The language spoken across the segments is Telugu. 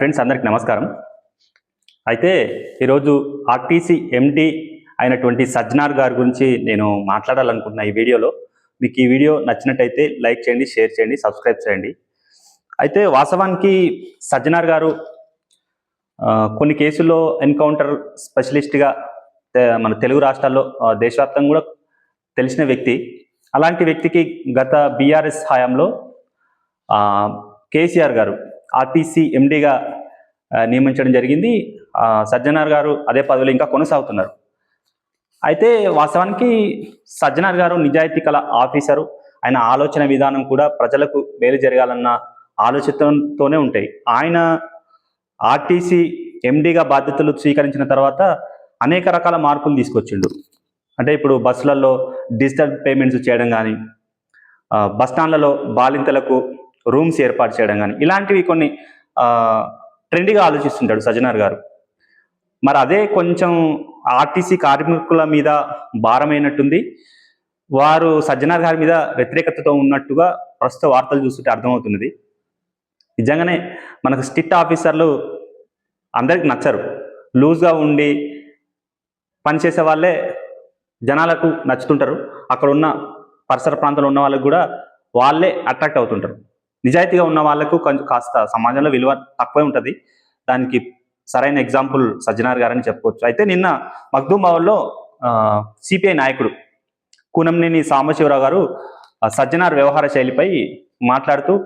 ఫ్రెండ్స్ అందరికి నమస్కారం. అయితే ఈరోజు ఆర్టీసీ ఎండి అయినటువంటి సజ్జనార్ గారి గురించి నేను మాట్లాడాలనుకుంటున్నా ఈ వీడియోలో. మీకు ఈ వీడియో నచ్చినట్టయితే లైక్ చేయండి షేర్ చేయండి సబ్స్క్రైబ్ చేయండి. అయితే వాస్తవానికి సజ్జనార్ గారు కొన్ని కేసుల్లో ఎన్కౌంటర్ స్పెషలిస్ట్గా మన తెలుగు రాష్ట్రాల్లో దేశవ్యాప్తంగా కూడా తెలిసిన వ్యక్తి. అలాంటి వ్యక్తికి గత బీఆర్ఎస్ హయాంలో కేసీఆర్ గారు ఆర్టీసీ ఎండీగా నియమించడం జరిగింది. సజ్జనార్ గారు అదే పదవిలో ఇంకా కొనసాగుతున్నారు. అయితే వాస్తవానికి సజ్జనార్ గారు నిజాయితీ కల ఆఫీసరు. ఆయన ఆలోచన విధానం కూడా ప్రజలకు మేలు జరగాలన్న ఆలోచనతోనే ఉంటాయి. ఆయన ఆర్టీసీ ఎండీగా బాధ్యతలు స్వీకరించిన తర్వాత అనేక రకాల మార్పులు తీసుకొచ్చిండు. అంటే ఇప్పుడు బస్సులలో డిజిటల్ పేమెంట్స్ చేయడం కానీ బస్ స్టాండ్లలో బాలింతలకు రూమ్స్ ఏర్పాటు చేయడం కానీ ఇలాంటివి కొన్ని ట్రెండ్గా ఆలోచిస్తుంటాడు సజ్జనార్ గారు. మరి అదే కొంచెం ఆర్టీసీ కార్మికుల మీద భారమైనట్టుంది. వారు సజ్జనార్ గారి మీద వ్యతిరేకతతో ఉన్నట్టుగా ప్రస్తుత వార్తలు చూస్తుంటే అర్థమవుతున్నది. నిజంగానే మనకు స్టిట్ ఆఫీసర్లు అందరికి నచ్చరు. లూజ్గా ఉండి పనిచేసే వాళ్ళే జనాలకు నచ్చుతుంటారు. అక్కడ ఉన్న పరిసర ప్రాంతంలో ఉన్న వాళ్ళకు కూడా వాళ్ళే అట్రాక్ట్ అవుతుంటారు. నిజాయితీగా ఉన్న వాళ్ళకు కొంచెం కాస్త సమాజంలో విలువ తక్కువే ఉంటుంది. దానికి సరైన ఎగ్జాంపుల్ సజ్జనార్ గారని చెప్పుకోవచ్చు. అయితే నిన్న మగ్దూమ్ భవన్లో సిపిఐ నాయకుడు కూనంనేని సాంబశివరావు గారు సజ్జనార్ వ్యవహార శైలిపై మాట్లాడుతూ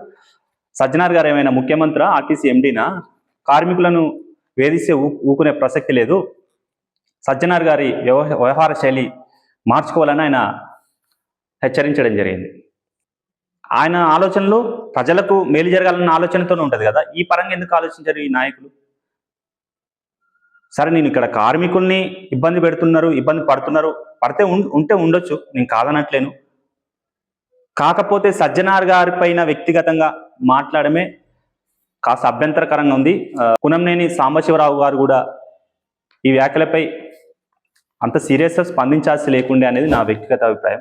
సజ్జనార్ గారు ఏమైనా ముఖ్యమంత్రి ఆర్టీసీ ఎండీనా? కార్మికులను వేధిస్తే ఊ- ఊకునే ప్రసక్తి లేదు. సజ్జనార్ గారి వ్యవహార శైలి మార్చుకోవాలని ఆయన హెచ్చరించడం జరిగింది. ఆయన ఆలోచనలు ప్రజలకు మేలు జరగాలన్న ఆలోచనతోనే ఉంటుంది కదా. ఈ పరంగా ఎందుకు ఆలోచించారు ఈ నాయకులు? సరే నేను ఇక్కడ కార్మికుల్ని ఇబ్బంది పెడుతున్నారు ఇబ్బంది పడుతున్నారు పడితే ఉం- ఉంటే ఉండొచ్చు నేను కాదనట్లేను. కాకపోతే సజ్జనార్ గారి పైన వ్యక్తిగతంగా మాట్లాడమే కాస్త అభ్యంతరకరంగా ఉంది. కునంనేని సాంబశివరావు గారు కూడా ఈ వ్యాఖ్యలపై అంత సీరియస్గా స్పందించాల్సి లేకుండే అనేది నా వ్యక్తిగత అభిప్రాయం.